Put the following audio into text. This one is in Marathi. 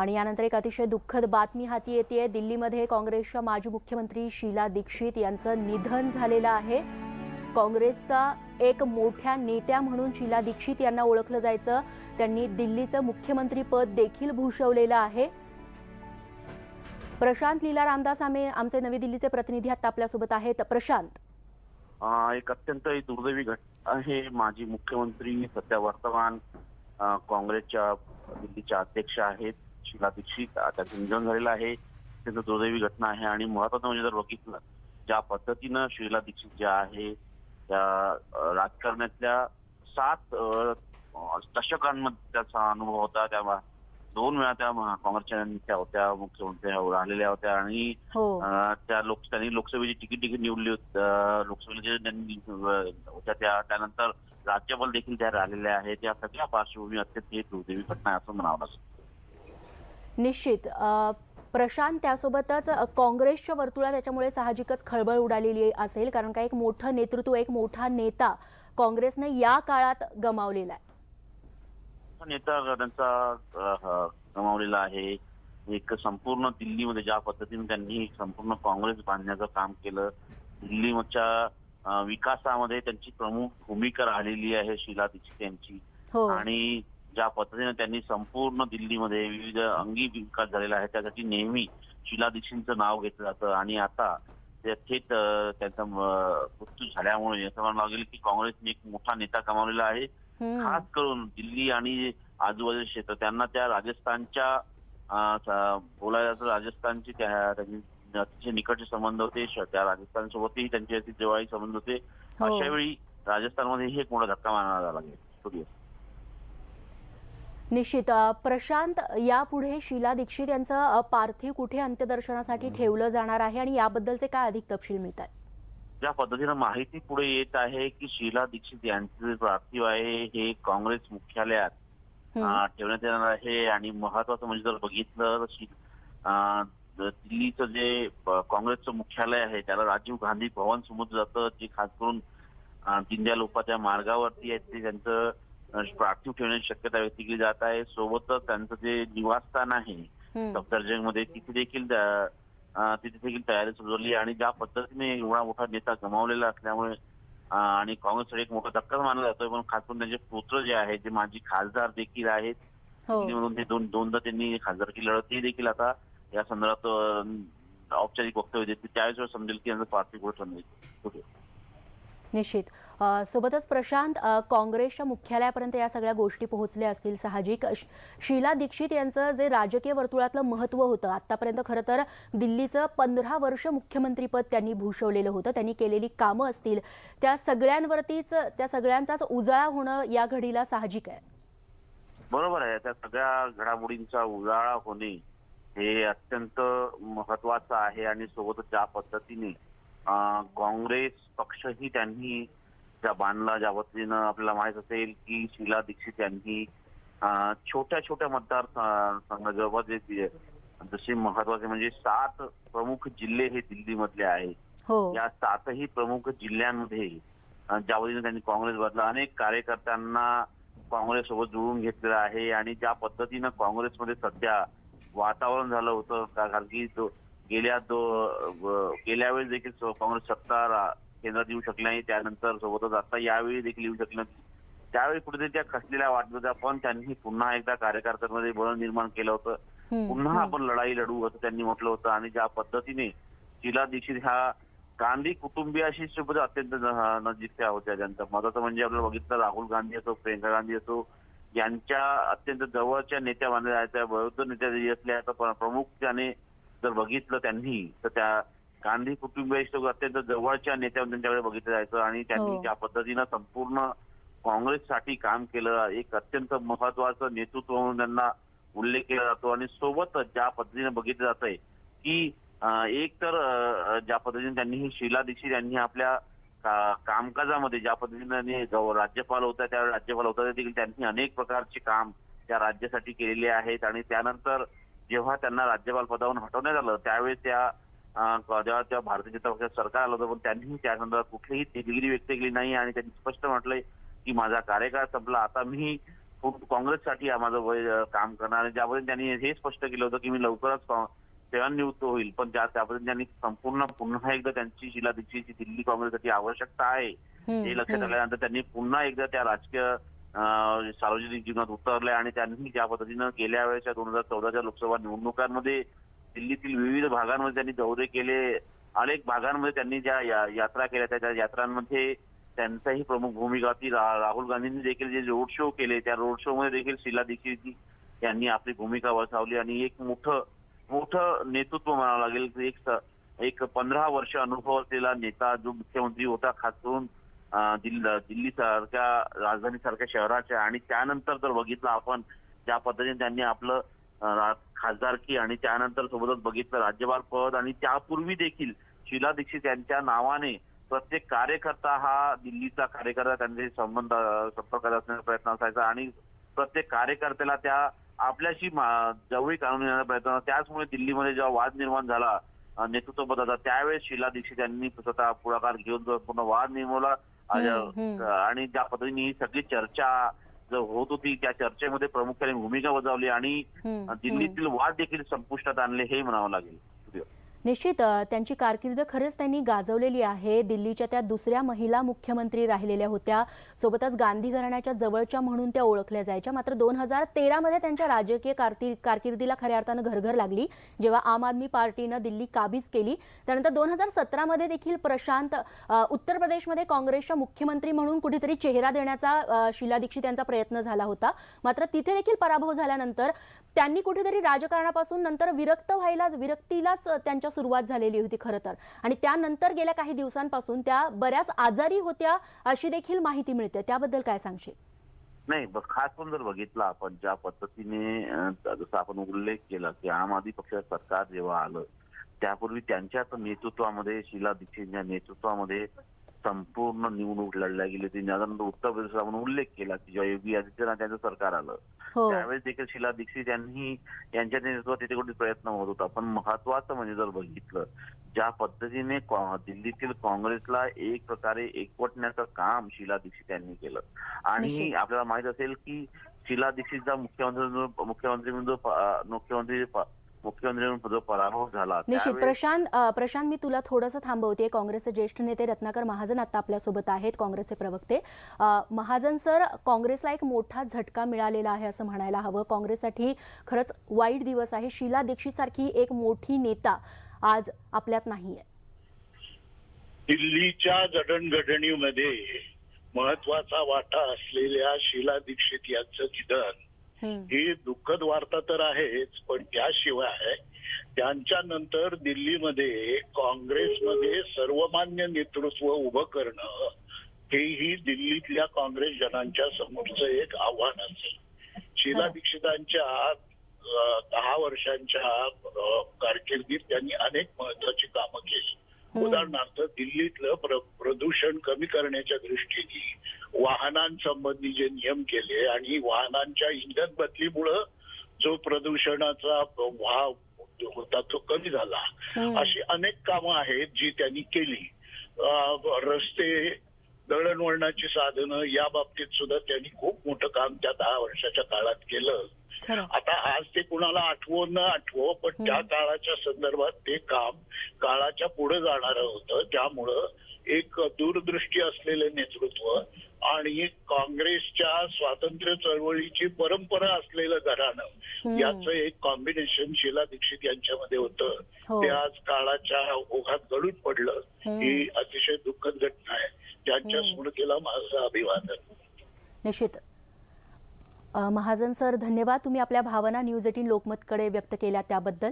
आणि यानंतर एक अतिशय दुःखद बातमी हाती येते दिल्लीमध्ये काँग्रेसच्या माजी मुख्यमंत्री शीला दीक्षित यांचं निधन झालेलं आहे. काँग्रेसचा एक मोठ्या नेत्या म्हणून शीला दीक्षित यांना ओळखलं जायचं. त्यांनी दिल्लीचं मुख्यमंत्रीपद देखील भूषवलेलं आहे. प्रशांत लीला रामदास आम्ही आमचे नवी दिल्लीचे प्रतिनिधी आता आपल्यासोबत आहेत. प्रशांत. एक अत्यंत दुर्दैवी घटना आहे. माजी मुख्यमंत्री सध्या वर्तमान काँग्रेसच्या दिल्लीच्या अध्यक्ष आहेत. शीला दीक्षित त्यांचं निधन झालेलं आहे. अत्यंत दुर्दैवी घटना आहे. आणि महत्वाचं म्हणजे जर बघितलं ज्या पद्धतीनं शीला दीक्षित ज्या आहे त्या राजकारणातल्या सात दशकांमध्ये त्याचा अनुभव होता. त्या दोन वेळा त्या काँग्रेसच्या नेत्या होत्या मुख्यमंत्री राहिलेल्या होत्या. आणि हो. त्या लोक त्यांनी लोकसभेची तिकीट देखील निवडली होती. त्यांनी होत्या त्या त्यानंतर राज्यपाल देखील त्या राहिलेल्या आहेत. या सगळ्या पार्श्वभूमी अत्यंत दुर्दैवी घटना आहे असं म्हणावं लागेल. निश्चित. प्रशांत त्यासोबतच काँग्रेसच्या वर्तुळात त्याच्यामुळे साहजिकच खळबळ उडालेली असेल कारण का एक मोठं नेतृत्व एक मोठा नेता काँग्रेसनं या काळात गमावलेला आहे. हा नेता त्यांचा गमावलेला आहे. एक संपूर्ण दिल्लीमध्ये ज्या पद्धतीने त्यांनी संपूर्ण काँग्रेस बांधण्याचं काम केलं दिल्लीच्या विकासामध्ये त्यांची प्रमुख भूमिका राहिलेली आहे शीला दीक्षित यांची. हो. आणि ज्या पद्धतीने त्यांनी संपूर्ण दिल्लीमध्ये विविध अंगी विकास झालेला आहे त्यासाठी नेहमी शीला दीक्षितचं नाव घेतलं जातं. आणि आता ते थेट त्यांचा मृत्यू झाल्यामुळे असं म्हणावं लागेल की काँग्रेसने एक मोठा नेता कमावलेला आहे. खास करून दिल्ली आणि आजूबाजूचे क्षेत्र त्यांना त्या राजस्थानच्या बोलायला तर राजस्थानची त्या अतिशय निकटचे संबंध होते. त्या राजस्थानसोबतही त्यांचे अति जवळी संबंध होते. हो. अशा वेळी राजस्थानमध्ये हे एक मोठा धक्का मानावा लागेल. सूर्य निश्चित. प्रशांत यापुढे शीला दीक्षित यांचं पार्थिव कुठे अंत्यदर्शनासाठी ठेवलं जाणार आहे आणि याबद्दलचे काय अधिक तपशील मिळतात? ज्या पद्धतीनं माहिती पुढे येत आहे की शीला दीक्षित यांचे जे पार्थिव आहे हे काँग्रेस मुख्यालयात ठेवण्यात येणार आहे. आणि महत्वाचं म्हणजे जर बघितलं तर दिल्लीचं जे काँग्रेसचं मुख्यालय आहे त्याला राजीव गांधी भवन समजलं जातं. जे खास करून दीनदयाल उपाध्याय मार्गावरती आहे ते त्यांचं पार्थिव ठेवण्याची शक्यता व्यक्त केली जात आहे. सोबतच त्यांचं जे निवासस्थान आहे हम्म. सफदरजंगमध्ये तिथे देखील तिथे देखील तयारी सुरू झाली आणि ज्या पद्धतीने एवढा मोठा नेता गमावलेला असल्यामुळे आणि काँग्रेससाठी एक मोठा धक्काच मानला जातोय. पण खास करून त्यांचे पुत्र जे आहेत जे माजी खासदार देखील आहेत हो. दिल्लीमधून ते दोन दोनदा त्यांनी खासदारकी लढत ते देखील आता या संदर्भात औपचारिक वक्तव्य देतील. त्यावेळेस वेळ समजेल की यांचं पार्थिव निश्चित. सोबतच प्रशांत काँग्रेसच्या मुख्यालयापर्यंत या सगळ्या गोष्टी पोहोचल्या असतील साहजिक. शीला दीक्षित यांचं जे राजकीय वर्तुळातलं महत्त्व होतं आतापर्यंत खरं तर दिल्लीचं पंधरा वर्ष मुख्यमंत्रीपद त्यांनी भूषवलेलं होतं त्यांनी केलेली कामं असतील. त्या सगळ्यांवरतीच त्या सगळ्यांचाच उजाळा होणं या घडीला साहजिक आहे. बरोबर आहे. त्या सगळ्या घडामोडींचा उजाळा होणे हे अत्यंत महत्वाचं आहे आणि सोबतच ज्या पद्धतीने काँग्रेस पक्षही त्यांनी ज्या बांधला ज्या पद्धतीनं आपल्याला माहीत असेल की शीला दीक्षित यांनी छोट्या छोट्या मतदार संघ जवळपास जसे महत्त्वाचे म्हणजे सात प्रमुख जिल्हे हे दिल्लीमधले आहेत. हो. या सातही प्रमुख जिल्ह्यांमध्ये ज्या पद्धतीने त्यांनी काँग्रेस बदला. अनेक कार्यकर्त्यांना काँग्रेस सोबत जुळून घेतलेलं आहे आणि ज्या पद्धतीनं काँग्रेसमध्ये सध्या वातावरण झालं होतं का- कारण की गेल्या दो गेल्या वेळेस देखील काँग्रेस सत्ता केंद्रात येऊ शकली नाही त्यानंतर सोबतच आता यावेळी देखील येऊ शकली नाही. त्यावेळी कुठेतरी त्या खचलेल्या वाटत होत्या पण त्यांनी पुन्हा एकदा कार्यकर्त्यांमध्ये बळ निर्माण केलं होतं. पुन्हा. आपण लढाई लढू असं त्यांनी म्हटलं होतं आणि ज्या पद्धतीने शीला दीक्षित ह्या गांधी कुटुंबियाशी सोबत अत्यंत नजीकच्या होत्या त्यांचं मताचं म्हणजे आपल्याला बघितलं राहुल गांधी असो प्रियंका गांधी असो यांच्या अत्यंत जवळच्या नेत्या मानल्या जायच्या बौद्ध नेत्या जरी असल्या तर प्र- प्रमुख त्याने जर बघितलं त्यांनी तर त्या गांधी कुटुंबियाशी सोबत अत्यंत जवळच्या नेत्या त्यांच्याकडे बघितलं जायचं आणि त्यांनी हो. ज्या पद्धतीनं संपूर्ण काँग्रेससाठी काम केलं एक अत्यंत महत्वाचं नेतृत्व म्हणून त्यांना उल्लेख केला जातो आणि सोबतच ज्या पद्धतीने बघितलं जात आहे की एक तर ज्या पद्धतीने त्यांनी ही शीला दीक्षित यांनी आपल्या कामकाजामध्ये ज्या पद्धतीने राज्यपाल होत्या त्या राज्यपाल त्या देखील त्यांनी अनेक प्रकारचे काम त्या राज्यासाठी केलेले आहेत आणि त्यानंतर जेव्हा त्यांना राज्यपाल पदावरून हटवण्यात आलं त्यावेळेस त्या जेव्हा त्या भारतीय जनता पक्षाचं सरकार आलं होतं पण त्यांनी त्या संदर्भात कुठलीही दिलगिरी व्यक्त केली नाही आणि त्यांनी स्पष्ट म्हटलंय की माझा कार्यकाळ संपला आता मी काँग्रेससाठी माझं वय काम करणार आणि ज्यामध्ये त्यांनी हे स्पष्ट केलं होतं की मी लवकरच सेवानिवृत्त होईल पण त्या त्याबद्दल त्यांनी संपूर्ण पुन्हा एकदा त्यांची शिला दीक्षितची दिल्ली काँग्रेससाठी आवश्यकता आहे हे लक्षात. आल्यानंतर त्यांनी पुन्हा एकदा त्या राजकीय सार्वजनिक जीवनात उतरले आणि त्यांनी ज्या पद्धतीनं गेल्या वेळेच्या दोन हजार चौदाच्या लोकसभा निवडणुकांमध्ये दिल्लीतील विविध भागांमध्ये त्यांनी दौरे केले. अनेक भागांमध्ये त्यांनी ज्या या- यात्रा केल्या त्या यात्रांमध्ये त्यांचाही प्रमुख भूमिका होती राहुल गांधींनी देखील जे रोड शो केले त्या रोड शो मध्ये देखील शीला दीक्षित यांनी आपली भूमिका वसावली आणि एक मोठं मोठं नेतृत्व म्हणावं लागेल. एक एक पंधरा वर्ष अनुभव असलेला नेता जो मुख्यमंत्री होता खास करून दिल्ली दिल्ली सारख्या राजधानी सारख्या शहराच्या. आणि त्यानंतर जर बघितलं आपण ज्या पद्धतीने त्यांनी आपलं खासदारकी आणि त्यानंतर सोबतच बघितलं राज्यपाल पद आणि त्यापूर्वी देखील शीला दीक्षित यांच्या नावाने प्रत्येक कार्यकर्ता हा दिल्लीचा कार्यकर्ता त्यांचे संबंध अं, संपर्कात असण्याचा प्रयत्न असायचा आणि प्रत्येक कार्यकर्त्याला त्या आपल्याशी जवळीक आणून येण्याचा प्रयत्न. त्याचमुळे दिल्लीमध्ये जेव्हा वाद निर्माण झाला नेतृत्व पदाचा त्यावेळेस शीला दीक्षित यांनी स्वतः पुढाकार घेऊन जो पूर्ण वाद हम्म. आणि ज्या पद्धतीने ही सगळी चर्चा होत होती त्या चर्चेमध्ये प्रामुख्याने भूमिका बजावली आणि. दिल्लीतील वाद देखील संपुष्टात आणले हे म्हणावं लागेल निश्चित त्यांची कारकीर्द खरंच त्यांनी गाजवलेली आहे. दिल्लीच्या त्या दुसऱ्या महिला मुख्यमंत्री राहिलेल्या होत्या. सोबतच गांधी घराण्याच्या जवळच्या म्हणून त्या ओळखल्या जायच्या. मात्र दोन हजार तेरामध्ये त्यांच्या राजकीय कारती कारकिर्दीला खऱ्या अर्थानं घरघर लागली. जेव्हा आम आदमी पार्टीनं दिल्ली काबीज केली त्यानंतर दोन हजार सतरामध्ये देखील प्रशांत उत्तर प्रदेशमध्ये काँग्रेसच्या मुख्यमंत्री म्हणून कुठेतरी चेहरा देण्याचा अ, शीला दीक्षित यांचा प्रयत्न झाला होता. मात्र तिथे देखील पराभव झाल्यानंतर त्यांनी कुठेतरी राजकारणापासून नंतर विरक्त व्हायलाच विरक्तीलाच त्यांच्या सुरुवात झालेली होती खरं तर. आणि त्यानंतर गेल्या काही दिवसांपासून त्या बऱ्याच आजारी होत्या अशी देखील माहिती मिळते. त्याबद्दल काय सांगशील? नाही खास पण जर बघितलं आपण ज्या पद्धतीने जसं आपण उल्लेख केला की आम आदमी पक्षाचं सरकार जेव्हा आलं त्यापूर्वी त्यांच्याच नेतृत्वामध्ये शीला दीक्षित नेतृत्वामध्ये संपूर्ण निवडणूक लढल्या गेली होती. त्यानंतर उत्तर प्रदेश आपण उल्लेख केला की जेव्हा योगी आदित्यनाथ यांचं सरकार आलं. हो. त्यावेळेस देखील शीला दीक्षित यांनी यांच्या नेतृत्वात तिथे कुठे प्रयत्न होत होता. पण महत्वाचं म्हणजे जर बघितलं ज्या पद्धतीने दिल्लीतील काँग्रेसला एक प्रकारे एकवटण्याचं काम शीला दीक्षित यांनी केलं. आणि. आपल्याला माहीत असेल की शीला दीक्षितचा मुख्यमंत्री मुख्यमंत्री म्हणून मुख्यमंत्री प- मुख्यमंत्री म्हणून जो पराभव झाला. निश्चित. प्रशांत प्रशांत मी तुला थोडंसं थांबवते. काँग्रेसचे ज्येष्ठ नेते रत्नाकर महाजन आता आपल्यासोबत आहेत काँग्रेसचे प्रवक्ते. महाजन सर काँग्रेसला एक मोठा झटका मिळालेला आहे असं म्हणायला हवं. काँग्रेससाठी खरंच वाईट दिवस आहे. शीला दीक्षित सारखी एक मोठी नेता आज आपल्यात नाहीये. दिल्लीच्या जडणघडणीमध्ये महत्त्वाचा वाटा असलेल्या शीला दीक्षित यांचं निधन. ही दुःखद वार्ता तर आहेच पण त्याशिवाय त्यांच्या नंतर दिल्लीमध्ये काँग्रेसमध्ये सर्वमान्य नेतृत्व उभं करणं हेही दिल्लीतल्या काँग्रेस जनांच्या समोरचं एक आव्हान असेल शीला खरं. दीक्षितांच्या दहा वर्षांच्या कारकिर्दीत त्यांनी अनेक महत्वाची कामं केली. उदाहरणार्थ दिल्लीतलं प्र- प्रदूषण कमी करण्याच्या दृष्टीने वाहनांसंबंधी जे नियम केले आणि वाहनांच्या इंधन बदलीमुळं जो प्रदूषणाचा वाव होता तो कमी झाला. अशी अनेक कामं आहेत जी त्यांनी केली. रस्ते दळणवळणाची साधनं या बाबतीत सुद्धा त्यांनी खूप मोठं काम त्या दहा वर्षाच्या काळात केलं. आता आज ते कुणाला आठवो न आठवो पण. त्या काळाच्या संदर्भात ते काम काळाच्या पुढे जाणारं होतं. त्यामुळं एक दूरदृष्टी असलेलं नेतृत्व आणि काँग्रेसच्या स्वातंत्र्य चळवळीची परंपरा असलेलं घराणं. याचं एक कॉम्बिनेशन शीला दीक्षित यांच्यामध्ये होतं हो. ते आज काळाच्या ओघात गळून पडलं. ही अतिशय दुःखद घटना आहे त्यांच्या. स्मृतीला माझं अभिवादन निश्चित महाजन सर धन्यवाद तुम्ही आपल्या भावना न्यूज एटीन लोकमतकडे व्यक्त केल्या त्याबद्दल